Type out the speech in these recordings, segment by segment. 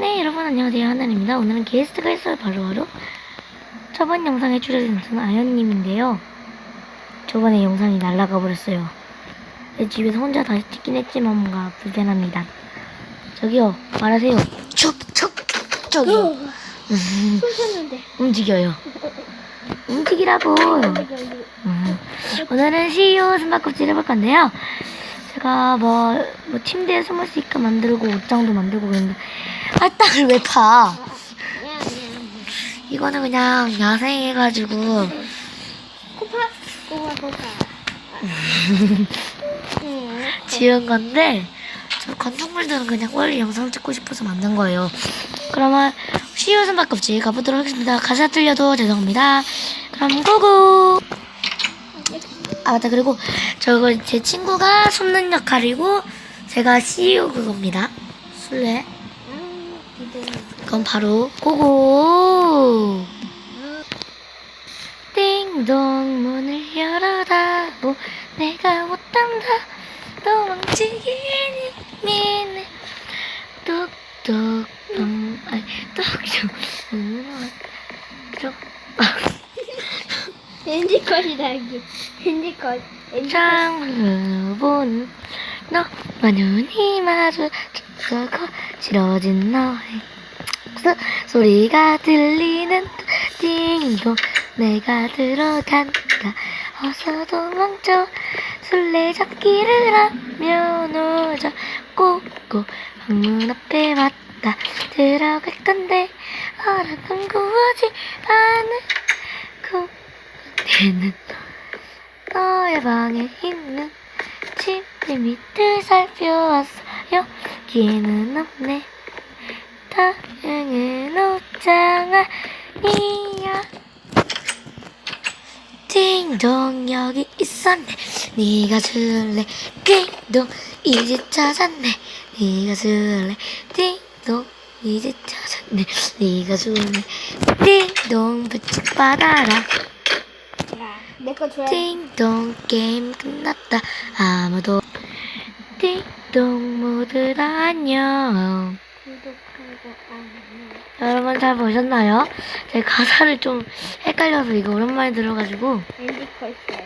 네, 여러분 안녕하세요. 하늘입니다. 오늘은 게스트가 있어요. 바로 바로 저번 영상에 출연해준 저는 아연님인데요. 저번에 영상이 날아가 버렸어요. 내 집에서 혼자 다시 찍긴 했지만 뭔가 불편합니다. 저기요, 말하세요. 촉, 촉, 저기요. 음, 쳤는데. 움직여요. 움직이라고. 음, 오늘은 CEO 숨바꼭질 해볼 건데요. 제가 뭐, 뭐 침대에 숨을 수 있게 만들고 옷장도 만들고 그랬는데 아 땅을 왜 파? 이거는 그냥 야생해가지고 코파? 코파 코파. 응. 지은 건데 저 건축물들은 그냥 원래 영상 찍고 싶어서 만든 거예요. 그러면 CEO 숨바꼭질 가보도록 하겠습니다. 가사 틀려도 죄송합니다. 그럼 고고. 아 맞다 그리고 저거 제 친구가 숨는 역할이고 제가 CEO 그겁니다. 술래. 그럼 바로 고고. 띵동 문을 열어다오 내가 못한다 도망치기니 미네 뚝뚝 음, 아니 뚝뚝 음, 뚝 핸디컷이다 이게. 핸디컷. 핸디컷. 창문으로 보는 너와 눈이 마주쳐서 지러진 너의 소, 소리가 들리는 띵동 내가 들어간다 어서 도망쳐 술래잡기를 하며 놀자 꼭꼭 방문 앞에 왔다 들어갈 건데 허락은 구하지 않고 그때는 너의 방에 있는 침대 밑을 살펴왔어요. 기는 없네. 다행은 옷장 아니야. 띵동 여기 있었네. 네가 술래 띵동 이제 찾았네. 네가 술래 띵동 이제 찾았네. 네가 술래 띵동 부축 받아라. 야, 내거 줘야 띵동 게임 끝났다 아무도 띵동 모두 다 안녕 구독하고 안녕. 여러분 잘 보셨나요? 제 가사를 좀 헷갈려서 이거 오랜만에 들어가지고 핸디컷이야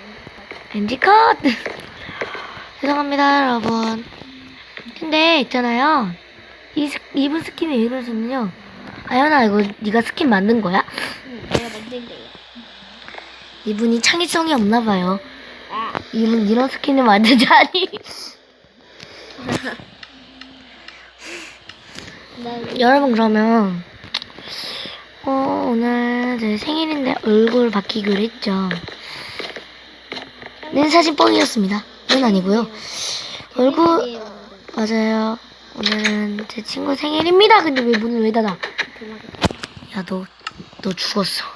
핸디컷. 엔지 컷 죄송합니다 여러분 근데 있잖아요 이 스, 이분 스킨 왜 이러시면요 아연아 이거 네가 스킨 만든 거야? 이분이 창의성이 없나 봐요 아, 이분 이런 스킨을 만들자니 난 여러분 그러면 어, 오늘 제 생일인데 얼굴 바뀌기로 했죠. 는 사진 뻥이었습니다. 는 아니고요. 얼굴 맞아요. 오늘은 제 친구 생일입니다. 근데 왜 문을 왜 닫아? 야 너 너 죽었어.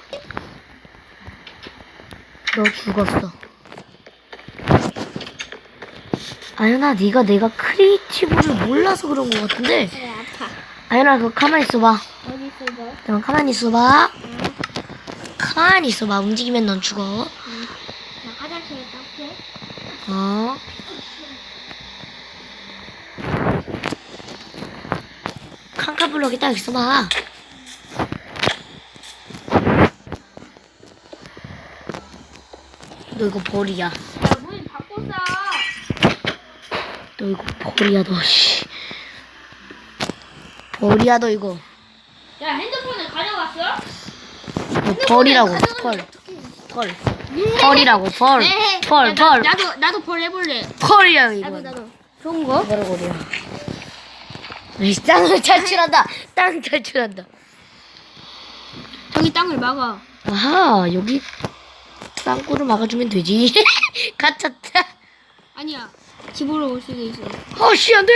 너 죽었어. 아연아 네가 내가 크리에이티브를 몰라서 그런 것 같은데 그래 아파. 아연아 그거 가만히 있어봐. 어디 있어 너? 그럼 가만히 있어봐. 응. 가만히 있어봐. 움직이면 넌 죽어. 나 화장실에 갈게. 어. 칸카블럭이 딱 있어봐. 너 이거 벌이야. 야문 바꿔 쏴. 너 이거 벌이야, 너, 씨. 벌이야, 너 이거. 야 핸드폰을 가져갔어? 너 벌이라고, 벌. 벌. 벌이라고, 벌. 네. 벌, 벌. 나도 나도 벌 해볼래. 벌이야, 이거. 나도 나도. 좋은 거? 이 땅을 탈출한다. 땅 탈출한다. 저기 땅을 막아. 아하 여기 땅굴을 막아주면 되지. 갇혔다. 아니야. 집으로 올 수도 있어. 어씨 안돼.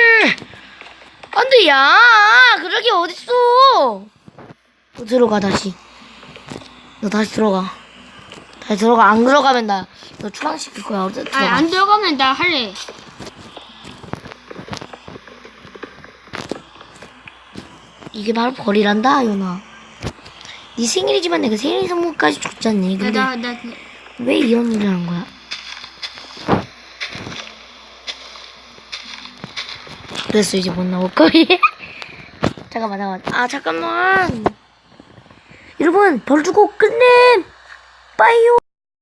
안돼 야. 그러기 어딨어. 너 들어가 다시. 너 다시 들어가. 다시 들어가. 안 들어가면 나 너 추방시킬 거야. 어디 들어가. 아, 안 들어가면 나 할래. 이게 바로 벌이란다 연아. 네 생일이지만 내가 생일 선물까지 줬잖니. 근데 나, 나, 나, 왜 이런 일을 하는 거야? 그래서 이제 못 나올 거야. 잠깐만 잠깐만 아 잠깐만 여러분 벌 주고 끝내 빠이요